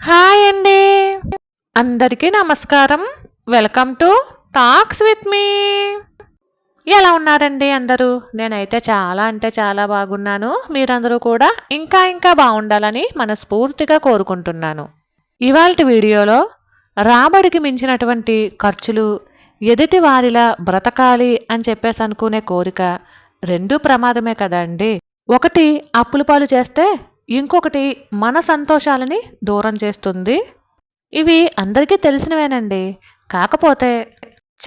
Hi అండి. అందరికీ నమస్కారం. Welcome to talks with me. ఎలా ఉన్నారండి అందరూ? నేనైతే చాలా అంటే చాలా బాగున్నాను. మీరందరూ కూడా ఇంకా ఇంకా బాగుండాలని మనస్ఫూర్తిగా కోరుకుంటున్నాను. ఇవాళ వీడియోలో రాబడికి మించినటువంటి ఖర్చులు ఎదుటి వారిలా బ్రతకాలి అని చెప్పేసి అనుకునే కోరిక రెండూ ప్రమాదమే కదండి ఒకటి అప్పులు పాలు చేస్తే ఇంకొకటి మన సంతోషాలని దూరం చేస్తుంది. ఇవి అందరికీ తెలిసినవేనండి. కాకపోతే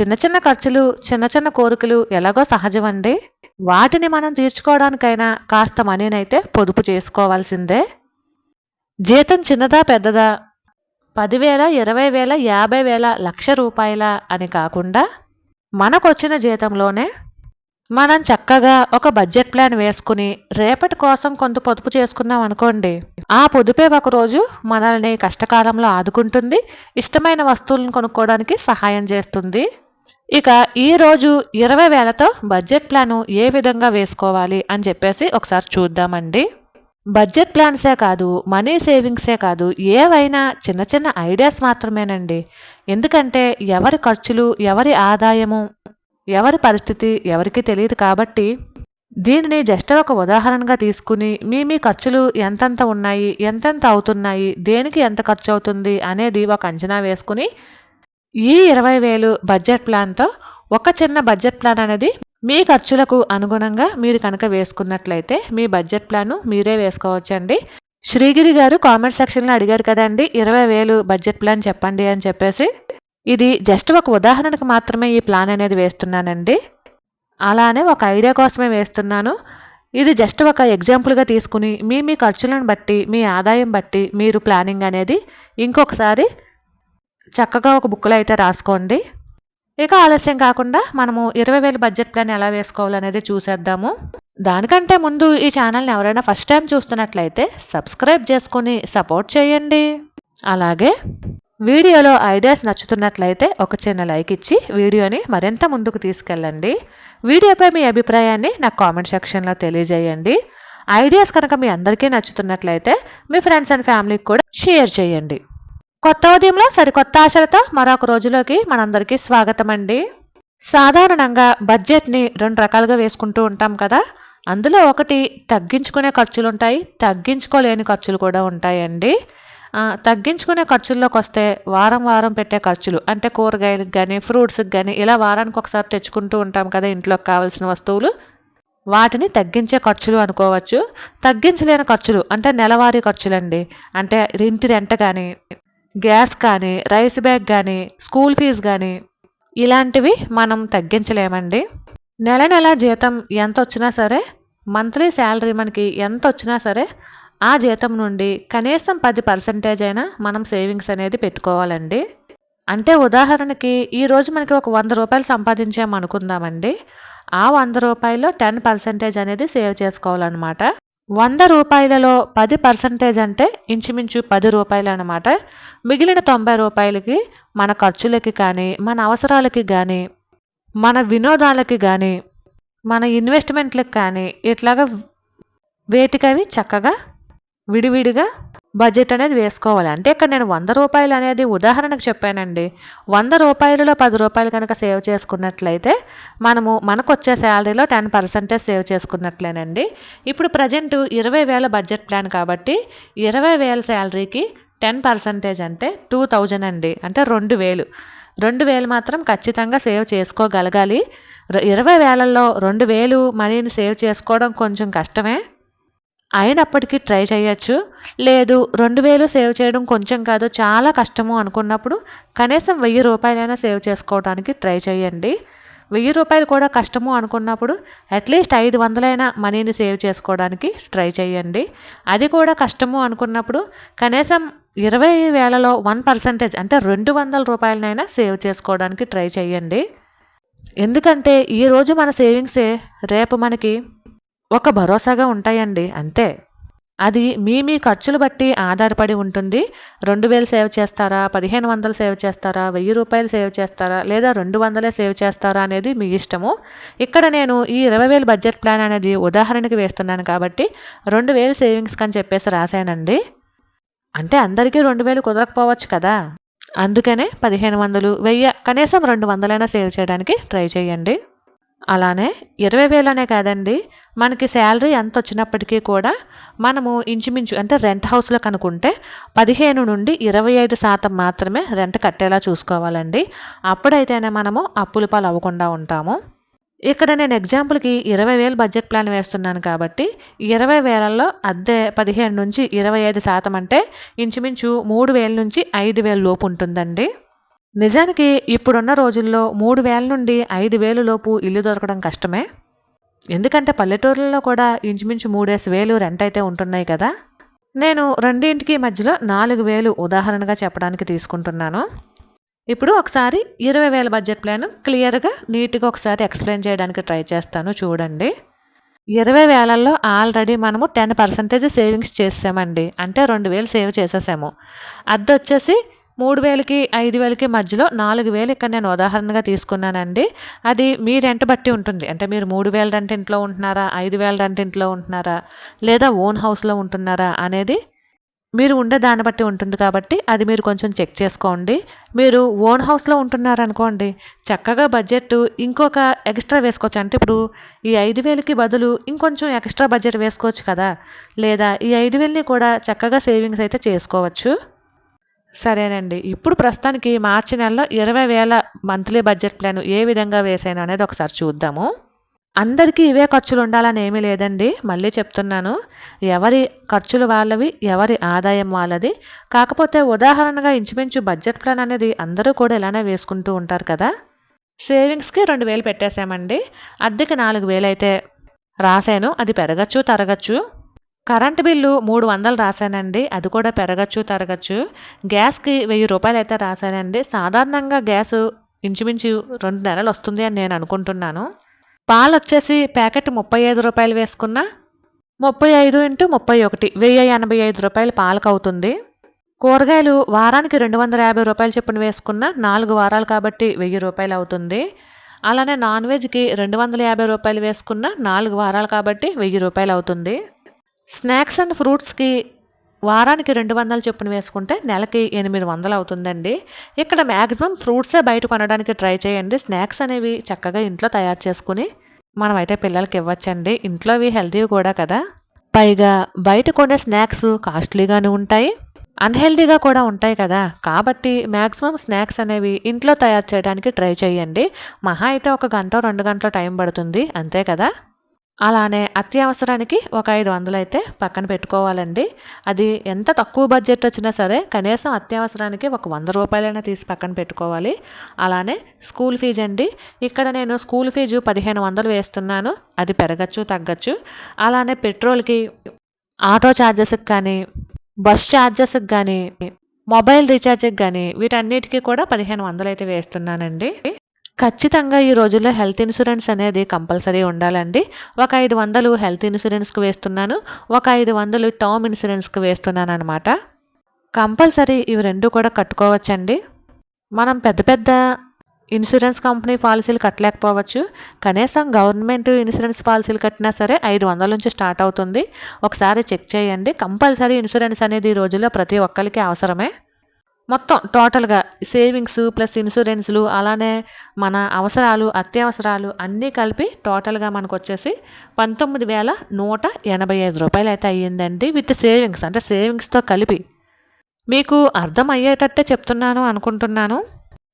చిన్న చిన్న ఖర్చులు చిన్న చిన్న కోరికలు ఎలాగో సహజమండి. వాటిని మనం తీర్చుకోవడానికైనా కాస్త మనీనైతే పొదుపు చేసుకోవాల్సిందే. జీతం చిన్నదా పెద్దదా? పదివేల ఇరవై వేల యాభై వేల లక్ష రూపాయల అని కాకుండా మనకొచ్చిన జీతంలోనే మనం చక్కగా ఒక బడ్జెట్ ప్లాన్ వేసుకుని రేపటి కోసం కొంత పొదుపు చేసుకున్నాం అనుకోండి ఆ పొదుపే ఒకరోజు మనల్ని కష్టకాలంలో ఆదుకుంటుంది ఇష్టమైన వస్తువులను కొనుక్కోవడానికి సహాయం చేస్తుంది. ఇక ఈరోజు ఇరవై వేలతో బడ్జెట్ ప్లాను ఏ విధంగా వేసుకోవాలి అని చెప్పేసి ఒకసారి చూద్దామండి. బడ్జెట్ ప్లాన్సే కాదు మనీ సేవింగ్సే కాదు ఏవైనా చిన్న చిన్న ఐడియాస్ మాత్రమేనండి. ఎందుకంటే ఎవరి ఖర్చులు ఎవరి ఆదాయము ఎవరి పరిస్థితి ఎవరికి తెలియదు కాబట్టి దీనిని జస్ట్ ఒక ఉదాహరణగా తీసుకుని మీ మీ ఖర్చులు ఎంతెంత ఉన్నాయి ఎంతెంత అవుతున్నాయి దేనికి ఎంత ఖర్చు అవుతుంది అనేది ఒక అంచనా వేసుకుని ఈ ఇరవై వేలు బడ్జెట్ ప్లాన్తో ఒక చిన్న బడ్జెట్ ప్లాన్ అనేది మీ ఖర్చులకు అనుగుణంగా మీరు కనుక వేసుకున్నట్లయితే మీ బడ్జెట్ ప్లాను మీరే వేసుకోవచ్చండి. శ్రీగిరి గారు కామెంట్ సెక్షన్లో అడిగారు కదండి ఇరవై వేలు బడ్జెట్ ప్లాన్ చెప్పండి అని చెప్పేసి. ఇది జస్ట్ ఒక ఉదాహరణకు మాత్రమే ఈ ప్లాన్ అనేది వేస్తున్నానండి. అలానే ఒక ఐడియా కోసమే వేస్తున్నాను. ఇది జస్ట్ ఒక ఎగ్జాంపుల్గా తీసుకుని మీ మీ ఖర్చులను బట్టి మీ ఆదాయం బట్టి మీరు ప్లానింగ్ అనేది ఇంకొకసారి చక్కగా ఒక బుక్లో అయితే రాసుకోండి. ఇక ఆలస్యం కాకుండా మనము ఇరవై వేల బడ్జెట్ ప్లాన్ ఎలా వేసుకోవాలనేది చూసేద్దాము. దానికంటే ముందు ఈ ఛానల్ని ఎవరైనా ఫస్ట్ టైం చూస్తున్నట్లయితే సబ్స్క్రైబ్ చేసుకుని సపోర్ట్ చేయండి. అలాగే వీడియోలో ఐడియాస్ నచ్చుతున్నట్లయితే ఒక చిన్న లైక్ ఇచ్చి వీడియోని మరింత ముందుకు తీసుకెళ్ళండి. వీడియోపై మీ అభిప్రాయాన్ని నాకు కామెంట్ సెక్షన్లో తెలియజేయండి. ఐడియాస్ కనుక మీ అందరికీ నచ్చుతున్నట్లయితే మీ ఫ్రెండ్స్ అండ్ ఫ్యామిలీకి కూడా షేర్ చేయండి. కొత్త ఉదయంలో సరికొత్త ఆశలతో మరొక రోజులోకి మనందరికీ స్వాగతం అండి సాధారణంగా బడ్జెట్ని రెండు రకాలుగా వేసుకుంటూ ఉంటాం కదా. అందులో ఒకటి తగ్గించుకునే ఖర్చులు ఉంటాయి తగ్గించుకోలేని ఖర్చులు కూడా ఉంటాయండి. తగ్గించుకునే ఖర్చుల్లోకి వస్తే వారం వారం పెట్టే ఖర్చులు అంటే కూరగాయలకు కానీ ఫ్రూట్స్కి కానీ ఇలా వారానికి ఒకసారి తెచ్చుకుంటూ ఉంటాం కదా ఇంట్లోకి కావాల్సిన వస్తువులు. వాటిని తగ్గించే ఖర్చులు అనుకోవచ్చు. తగ్గించలేని ఖర్చులు అంటే నెలవారీ ఖర్చులండి. అంటే ఇంటి రెంట కానీ గ్యాస్ కానీ రైస్ బ్యాగ్ కానీ స్కూల్ ఫీజు కానీ ఇలాంటివి మనం తగ్గించలేమండి. నెల నెల జీతం ఎంత వచ్చినా సరే మంత్లీ శాలరీ మనకి ఎంత వచ్చినా సరే ఆ జీతం నుండి కనీసం పది పర్సెంటేజ్ అయినా మనం సేవింగ్స్ అనేది పెట్టుకోవాలండి. అంటే ఉదాహరణకి ఈరోజు మనకి ఒక వంద రూపాయలు సంపాదించామనుకుందామండి ఆ వంద రూపాయలు టెన్ పర్సెంటేజ్ అనేది సేవ్ చేసుకోవాలన్నమాట. వంద రూపాయలలో పది పర్సంటేజ్ అంటే ఇంచుమించు పది రూపాయలు అనమాట మిగిలిన తొంభై రూపాయలకి మన ఖర్చులకి కానీ మన అవసరాలకి కానీ మన వినోదాలకి కానీ మన ఇన్వెస్ట్మెంట్లకు కానీ ఇట్లాగా వేటికవి చక్కగా విడివిడిగా బడ్జెట్ అనేది వేసుకోవాలి. అంటే ఇక్కడ నేను వంద రూపాయలు అనేది ఉదాహరణకు చెప్పానండి. వంద రూపాయలలో పది రూపాయలు కనుక సేవ్ చేసుకున్నట్లయితే మనము మనకు వచ్చే శాలరీలో టెన్ పర్సెంటేజ్ సేవ్ చేసుకున్నట్లేనండి. ఇప్పుడు ప్రజెంట్ ఇరవై వేల బడ్జెట్ ప్లాన్ కాబట్టి ఇరవై వేల శాలరీకి టెన్ పర్సెంటేజ్ అంటే టూ థౌజండ్ అండి. అంటే రెండు వేలు. రెండు వేలు మాత్రం ఖచ్చితంగా సేవ్ చేసుకోగలగాలి. ఇరవై వేలల్లో రెండు వేలు మనీని సేవ్ చేసుకోవడం కొంచెం కష్టమే. అయినప్పటికీ ట్రై చేయొచ్చు. లేదు రెండు వేలు సేవ్ చేయడం కొంచెం కాదు చాలా కష్టము అనుకున్నప్పుడు కనీసం వెయ్యి రూపాయలైనా సేవ్ చేసుకోవడానికి ట్రై చేయండి. వెయ్యి రూపాయలు కూడా కష్టము అనుకున్నప్పుడు అట్లీస్ట్ ఐదు వందలైనా మనీని సేవ్ చేసుకోవడానికి ట్రై చేయండి. అది కూడా కష్టము అనుకున్నప్పుడు కనీసం ఇరవై వేలలో వన్ పర్సంటేజ్ అంటే రెండు వందల రూపాయలనైనా సేవ్ చేసుకోవడానికి ట్రై చేయండి. ఎందుకంటే ఈరోజు మన సేవింగ్సే రేపు మనకి ఒక భరోసాగా ఉంటాయండి అంతే. అది మీ మీ ఖర్చులు బట్టి ఆధారపడి ఉంటుంది. రెండు వేలు సేవ్ చేస్తారా పదిహేను వందలు సేవ్ చేస్తారా వెయ్యి రూపాయలు సేవ్ చేస్తారా లేదా రెండు వందలే సేవ్ చేస్తారా అనేది మీ ఇష్టము. ఇక్కడ నేను ఈ ఇరవై వేలు బడ్జెట్ ప్లాన్ అనేది ఉదాహరణకి వేస్తున్నాను కాబట్టి రెండు వేలు సేవింగ్స్ అని చెప్పేసి రాశానండి. అంటే అందరికీ రెండు వేలు కుదరకపోవచ్చు కదా. అందుకనే పదిహేను వందలు వెయ్యి కనీసం రెండు వందలైనా సేవ్ చేయడానికి ట్రై చేయండి. అలానే ఇరవై వేలనే కాదండి మనకి శాలరీ ఎంత వచ్చినప్పటికీ కూడా మనము ఇంచుమించు అంటే రెంట్ హౌస్లో కనుక్కుంటే పదిహేను నుండి ఇరవై ఐదు శాతం మాత్రమే రెంట్ కట్టేలా చూసుకోవాలండి. అప్పుడైతేనే మనము అప్పుల పాలు అవ్వకుండా ఉంటాము. ఇక్కడ నేను ఎగ్జాంపుల్కి ఇరవై వేలు బడ్జెట్ ప్లాన్ వేస్తున్నాను కాబట్టి ఇరవై వేలలో అద్దె పదిహేను నుంచి ఇరవై ఐదు శాతం అంటే ఇంచుమించు మూడు వేల నుంచి ఐదు వేల లోపు ఉంటుందండి. నిజానికి ఇప్పుడున్న రోజుల్లో మూడు వేల నుండి ఐదు వేలు లోపు ఇల్లు దొరకడం కష్టమే. ఎందుకంటే పల్లెటూర్లలో కూడా ఇంచుమించు మూడేసి వేలు రెంట్ అయితే ఉంటున్నాయి కదా. నేను రెండింటికి మధ్యలో నాలుగు వేలు ఉదాహరణగా చెప్పడానికి తీసుకుంటున్నాను. ఇప్పుడు ఒకసారి ఇరవై వేల బడ్జెట్ ప్లాన్ క్లియర్గా నీట్గా ఒకసారి ఎక్స్ప్లెయిన్ చేయడానికి ట్రై చేస్తాను చూడండి. ఇరవై వేలల్లో ఆల్రెడీ మనము టెన్ పర్సెంటేజ్ సేవింగ్స్ చేసామండి. అంటే రెండు వేలు సేవ్ చేసేసాము. అద్దొచ్చేసి వచ్చేసి మూడు వేలకి ఐదు వేలకి మధ్యలో నాలుగు వేలు ఇక్కడ నేను ఉదాహరణగా తీసుకున్నానండి. అది మీ రెంట్ బట్టి ఉంటుంది. అంటే మీరు మూడు వేల రెంట్ ఇంట్లో ఉంటున్నారా ఐదు వేల రెంట్ ఇంట్లో ఉంటున్నారా లేదా ఓన్ హౌస్లో ఉంటున్నారా అనేది మీరు ఉండే దాన్ని బట్టి ఉంటుంది కాబట్టి అది మీరు కొంచెం చెక్ చేసుకోండి. మీరు ఓన్ హౌస్లో ఉంటున్నారనుకోండి చక్కగా బడ్జెట్ ఇంకొక ఎక్స్ట్రా వేసుకోవచ్చు. అంటే ఇప్పుడు ఈ ఐదు వేలకి బదులు ఇంకొంచెం ఎక్స్ట్రా బడ్జెట్ వేసుకోవచ్చు కదా లేదా ఈ ఐదు వేలని కూడా చక్కగా సేవింగ్స్ అయితే చేసుకోవచ్చు. సరేనండి. ఇప్పుడు ప్రస్తుతానికి మార్చి నెలలో ఇరవై వేల మంత్లీ బడ్జెట్ ప్లాన్ ఏ విధంగా వేసాను అనేది ఒకసారి చూద్దాము. అందరికీ ఇవే ఖర్చులు ఉండాలని ఏమీ లేదండి. మళ్ళీ చెప్తున్నాను. ఎవరి ఖర్చులు వాళ్ళవి ఎవరి ఆదాయం వాళ్ళది. కాకపోతే ఉదాహరణగా ఇంచుమించు బడ్జెట్ ప్లాన్ అనేది అందరూ కూడా ఇలానే వేసుకుంటూ ఉంటారు కదా. సేవింగ్స్కి రెండు వేలు పెట్టేశామండి. అద్దెకి నాలుగు వేలు అయితే రాశాను. అది పెరగచ్చు తరగచ్చు. కరెంటు బిల్లు మూడు వందలు రాశానండి. అది కూడా పెరగచ్చు తరగచ్చు. గ్యాస్కి వెయ్యి రూపాయలు అయితే రాశానండి. సాధారణంగా గ్యాస్ ఇంచుమించు రెండు నెలలు వస్తుంది అని నేను అనుకుంటున్నాను. పాలు వచ్చేసి ప్యాకెట్ ముప్పై ఐదు రూపాయలు వేసుకున్న ముప్పై ఐదు ఇంటూ ముప్పై ఒకటి వెయ్యి ఎనభై ఐదు రూపాయలు పాలకు అవుతుంది. కూరగాయలు వారానికి రెండు వందల యాభై రూపాయలు చొప్పున వేసుకున్న నాలుగు వారాలు కాబట్టి వెయ్యి రూపాయలు అవుతుంది. అలానే నాన్ వెజ్కి రెండు వందల యాభై రూపాయలు వేసుకున్న నాలుగు వారాలు కాబట్టి వెయ్యి రూపాయలు అవుతుంది. స్నాక్స్ అండ్ ఫ్రూట్స్కి వారానికి రెండు వందలు చొప్పున వేసుకుంటే నెలకి ఎనిమిది వందలు అవుతుందండి. ఇక్కడ మ్యాక్సిమం ఫ్రూట్సే బయట కొనడానికి ట్రై చేయండి. స్నాక్స్ అనేవి చక్కగా ఇంట్లో తయారు చేసుకుని మనమైతే పిల్లలకి ఇవ్వచ్చండి. ఇంట్లోవి హెల్తీ కూడా కదా. పైగా బయట కొనే స్నాక్స్ కాస్ట్లీగానే ఉంటాయి. అన్హెల్దీగా కూడా ఉంటాయి కదా. కాబట్టి మ్యాక్సిమం స్నాక్స్ అనేవి ఇంట్లో తయారు చేయడానికి ట్రై చేయండి. మహా అయితే ఒక గంట రెండు గంటల టైం పడుతుంది. అంతే కదా? అలానే అత్యవసరానికి ఒక ఐదు వందలు అయితే పక్కన పెట్టుకోవాలండి. అది ఎంత తక్కువ బడ్జెట్ వచ్చినా సరే కనీసం అత్యవసరానికి ఒక వంద రూపాయలైనా తీసి పక్కన పెట్టుకోవాలి. అలానే స్కూల్ ఫీజు అండి. ఇక్కడ నేను స్కూల్ ఫీజు పదిహేను వందలు వేస్తున్నాను. అది పెరగచ్చు తగ్గచ్చు. అలానే పెట్రోల్కి ఆటో ఛార్జెస్కి కానీ బస్ ఛార్జెస్కి కానీ మొబైల్ రీఛార్జ్కి కానీ వీటన్నిటికీ కూడా పదిహేను వందలు అయితే వేస్తున్నానండి. ఖచ్చితంగా ఈ రోజుల్లో హెల్త్ ఇన్సూరెన్స్ అనేది కంపల్సరీ ఉండాలండి. ఒక ఐదు వందలు హెల్త్ ఇన్సూరెన్స్కి వేస్తున్నాను. ఒక ఐదు వందలు టర్మ్ ఇన్సూరెన్స్కి వేస్తున్నాను అనమాట కంపల్సరీ ఇవి రెండు కూడా కట్టుకోవచ్చండి. మనం పెద్ద పెద్ద ఇన్సూరెన్స్ కంపెనీ పాలసీలు కట్టలేకపోవచ్చు. కనీసం గవర్నమెంట్ ఇన్సూరెన్స్ పాలసీలు కట్టినా సరే ఐదు వందల నుంచి స్టార్ట్ అవుతుంది. ఒకసారి చెక్ చేయండి. కంపల్సరీ ఇన్సూరెన్స్ అనేది ఈ రోజుల్లో ప్రతి ఒక్కరికి అవసరమే. మొత్తం టోటల్గా సేవింగ్స్ ప్లస్ ఇన్సూరెన్స్లు అలానే మన అవసరాలు అత్యవసరాలు అన్నీ కలిపి టోటల్గా మనకు వచ్చేసి పంతొమ్మిది వేల నూట ఎనభై ఐదు రూపాయలు అయితే అయ్యిందండి విత్ సేవింగ్స్. అంటే సేవింగ్స్తో కలిపి. మీకు అర్థం అయ్యేటట్టే చెప్తున్నాను అనుకుంటున్నాను.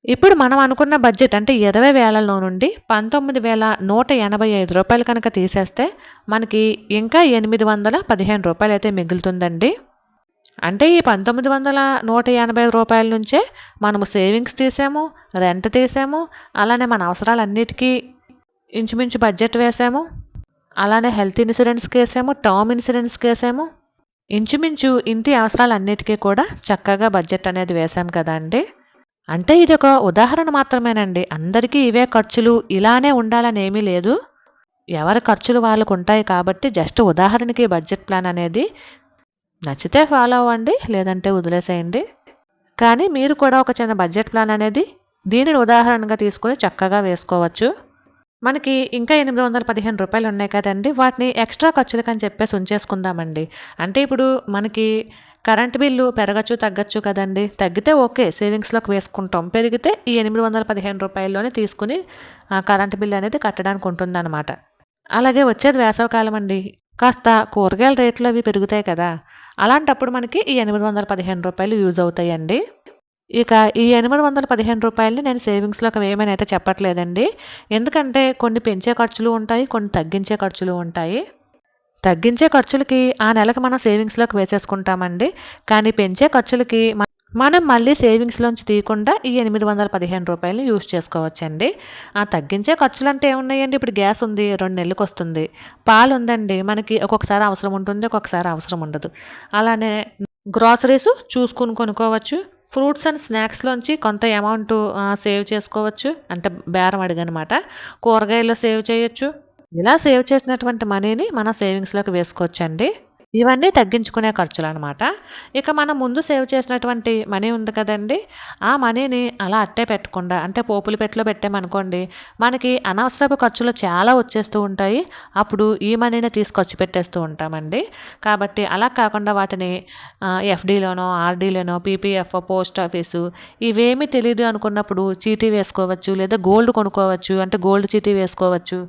ఇప్పుడు మనం అనుకున్న బడ్జెట్ అంటే ఇరవై వేలలో నుండి పంతొమ్మిది వేల నూట ఎనభై ఐదు రూపాయలు కనుక తీసేస్తే మనకి ఇంకా ఎనిమిది వందల పదిహేను రూపాయలు అయితే మిగులుతుందండి. అంటే ఈ పంతొమ్మిది వందల నూట ఎనభై రూపాయల నుంచే మనము సేవింగ్స్ తీసాము రెంట్ తీసాము అలానే మన అవసరాలన్నిటికీ ఇంచుమించు బడ్జెట్ వేసాము అలానే హెల్త్ ఇన్సూరెన్స్కి వేసాము టర్మ్ ఇన్సూరెన్స్కి వేసాము ఇంచుమించు ఇంటి అవసరాలన్నిటికీ కూడా చక్కగా బడ్జెట్ అనేది వేసాం కదా అండి. అంటే ఇది ఒక ఉదాహరణ మాత్రమేనండి. అందరికీ ఇవే ఖర్చులు ఇలానే ఉండాలని ఏమీ లేదు. ఎవరి ఖర్చులు వాళ్ళకు ఉంటాయి కాబట్టి జస్ట్ ఉదాహరణకి బడ్జెట్ ప్లాన్ అనేది నచ్చితే ఫాలో అవ్వండి లేదంటే వదిలేసేయండి. కానీ మీరు కూడా ఒక చిన్న బడ్జెట్ ప్లాన్ అనేది దీనిని ఉదాహరణగా తీసుకొని చక్కగా వేసుకోవచ్చు. మనకి ఇంకా ఎనిమిది వందల పదిహేను రూపాయలు ఉన్నాయి కదండి వాటిని ఎక్స్ట్రా ఖర్చులకని అని చెప్పేసి ఉంచేసుకుందామండి. అంటే ఇప్పుడు మనకి కరెంట్ బిల్లు పెరగచ్చు తగ్గచ్చు కదండి. తగ్గితే ఓకే సేవింగ్స్లోకి వేసుకుంటాం. పెరిగితే ఈ ఎనిమిది వందల పదిహేను రూపాయల్లోనే తీసుకుని ఆ కరెంట్ బిల్లు అనేది కట్టడానికి ఉంటుందన్నమాట. అలాగే వచ్చేది వేసవకాలం అండి. కాస్త కూరగాయల రేట్లు అవి పెరుగుతాయి కదా. అలాంటప్పుడు మనకి ఈ ఎనిమిది వందల పదిహేను రూపాయలు యూజ్ అవుతాయండి. ఇక ఈ ఎనిమిది వందల పదిహేను రూపాయలని నేను సేవింగ్స్లోకి వేయమని అయితే చెప్పట్లేదండి. ఎందుకంటే కొన్ని పెంచే ఖర్చులు ఉంటాయి కొన్ని తగ్గించే ఖర్చులు ఉంటాయి. తగ్గించే ఖర్చులకి ఆ నెలకు మనం సేవింగ్స్లోకి వేసేసుకుంటామండి. కానీ పెంచే ఖర్చులకి మనం మళ్ళీ సేవింగ్స్లోంచి తీయకుండా ఈ ఎనిమిది వందల పదిహేను రూపాయలు యూజ్ చేసుకోవచ్చండి. ఆ తగ్గించే ఖర్చులు అంటే ఏమున్నాయండి? ఇప్పుడు గ్యాస్ ఉంది రెండు నెలలకు వస్తుంది. పాలు ఉందండి మనకి ఒక్కొక్కసారి అవసరం ఉంటుంది ఒక్కొక్కసారి అవసరం ఉండదు. అలానే గ్రాసరీస్ చూసుకుని కొనుక్కోవచ్చు. ఫ్రూట్స్ అండ్ స్నాక్స్లోంచి కొంత అమౌంట్ సేవ్ చేసుకోవచ్చు. అంటే బేరం అడిగనమాట. కూరగాయలు సేవ్ చేయొచ్చు. ఇలా సేవ్ చేసినటువంటి మనీని మన సేవింగ్స్లోకి వేసుకోవచ్చండి. ఇవన్నీ తగ్గించుకునే ఖర్చులు అనమాట ఇక మనం ముందు సేవ్ చేసినటువంటి మనీ ఉంది కదండి ఆ మనీని అలా అట్టే పెట్టకుండా అంటే పోపుల పెట్టిలో పెట్టామనుకోండి మనకి అనవసరపు ఖర్చులు చాలా వచ్చేస్తూ ఉంటాయి. అప్పుడు ఈ మనీని తీసుకొచ్చి పెట్టేస్తూ ఉంటామండి. కాబట్టి అలా కాకుండా వాటిని ఎఫ్డీలోనో ఆర్డీలోనో పీపీఎఫ్ పోస్ట్ ఆఫీసు ఇవేమీ తెలియదు అనుకున్నప్పుడు చీటీ వేసుకోవచ్చు లేదా గోల్డ్ కొనుక్కోవచ్చు అంటే గోల్డ్ చీటీ వేసుకోవచ్చు.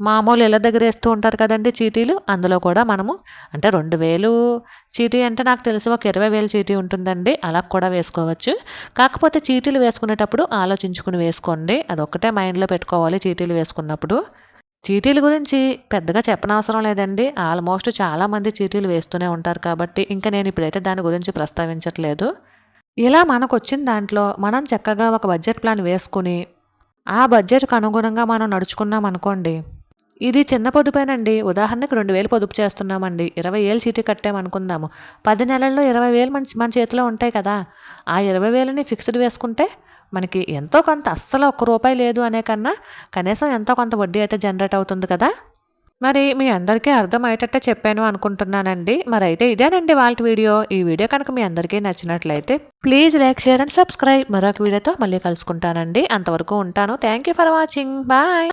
మామూలు ఇళ్ళ దగ్గర వేస్తూ ఉంటారు కదండి చీటీలు. అందులో కూడా మనము అంటే రెండు వేలు చీటీ అంటే నాకు తెలిసి ఒక ఇరవై వేలు చీటీ ఉంటుందండి. అలా కూడా వేసుకోవచ్చు. కాకపోతే చీటీలు వేసుకునేటప్పుడు ఆలోచించుకుని వేసుకోండి. అదొక్కటే మైండ్లో పెట్టుకోవాలి చీటీలు వేసుకున్నప్పుడు. చీటీల గురించి పెద్దగా చెప్పనవసరం లేదండి. ఆల్మోస్ట్ చాలామంది చీటీలు వేస్తూనే ఉంటారు కాబట్టి ఇంకా నేను ఇప్పుడైతే దాని గురించి ప్రస్తావించట్లేదు. ఇలా మనకు వచ్చిన దాంట్లో మనం చక్కగా ఒక బడ్జెట్ ప్లాన్ వేసుకుని ఆ బడ్జెట్కు అనుగుణంగా మనం నడుచుకున్నాం అనుకోండి ఇది చిన్న పొదుపేనండి. ఉదాహరణకు రెండు వేలు పొదుపు చేస్తున్నామండి. ఇరవై ఏళ్ళు చీటీ కట్టామనుకుందాము. పది నెలల్లో ఇరవై వేలు మన మన చేతిలో ఉంటాయి కదా. ఆ ఇరవై వేలని ఫిక్స్డ్ వేసుకుంటే మనకి ఎంతో కొంత అస్సలు ఒక్క రూపాయి లేదు అనే కన్నా కనీసం ఎంతో కొంత వడ్డీ అయితే జనరేట్ అవుతుంది కదా. మరి మీ అందరికీ అర్థమయ్యేటట్టే చెప్పాను అనుకుంటున్నానండి. మరి అయితే ఇదేనండి వాళ్ళ వీడియో. ఈ వీడియో కనుక మీ అందరికీ నచ్చినట్లయితే please like share and subscribe. మరొక వీడియోతో మళ్ళీ కలుసుకుంటానండి. అంతవరకు ఉంటాను. Thank you for watching. Bye.